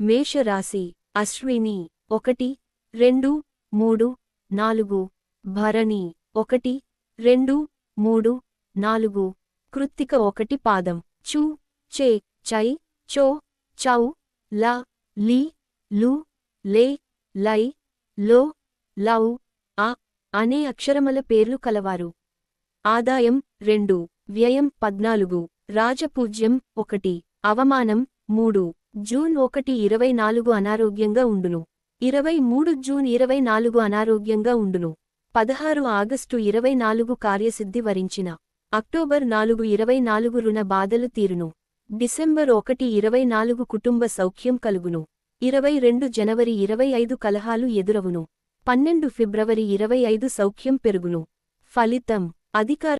మేషరాశి అశ్విని ఒకటి రెండు మూడు నాలుగు భరణి ఒకటి రెండు మూడు నాలుగు కృత్తిక ఒకటి పాదం. చు చే చై చో చౌ ల లి లు లే లై లో లౌ అ అనే అక్షరముల పేర్లు కలవారు. ఆదాయం రెండు వ్యయం పద్నాలుగు రాజపూజ్యం ఒకటి అవమానం మూడు జూన్ ఒకటి ఇరవై నాలుగు అనారోగ్యంగా ఉండును. ఇరవై మూడు జూన్ ఇరవై నాలుగు అనారోగ్యంగా ఉండును. పదహారు ఆగస్టు ఇరవై నాలుగు కార్యసిద్ధి వరించిన. అక్టోబర్ నాలుగు ఇరవై నాలుగు రుణ బాధలు తీరును. డిసెంబర్ ఒకటి ఇరవై నాలుగు కుటుంబ సౌఖ్యం కలుగును. ఇరవై రెండు జనవరి ఇరవై ఐదు కలహాలు ఎదురవును. పన్నెండు ఫిబ్రవరి ఇరవై ఐదు సౌఖ్యం పెరుగును. ఫలితం అధికార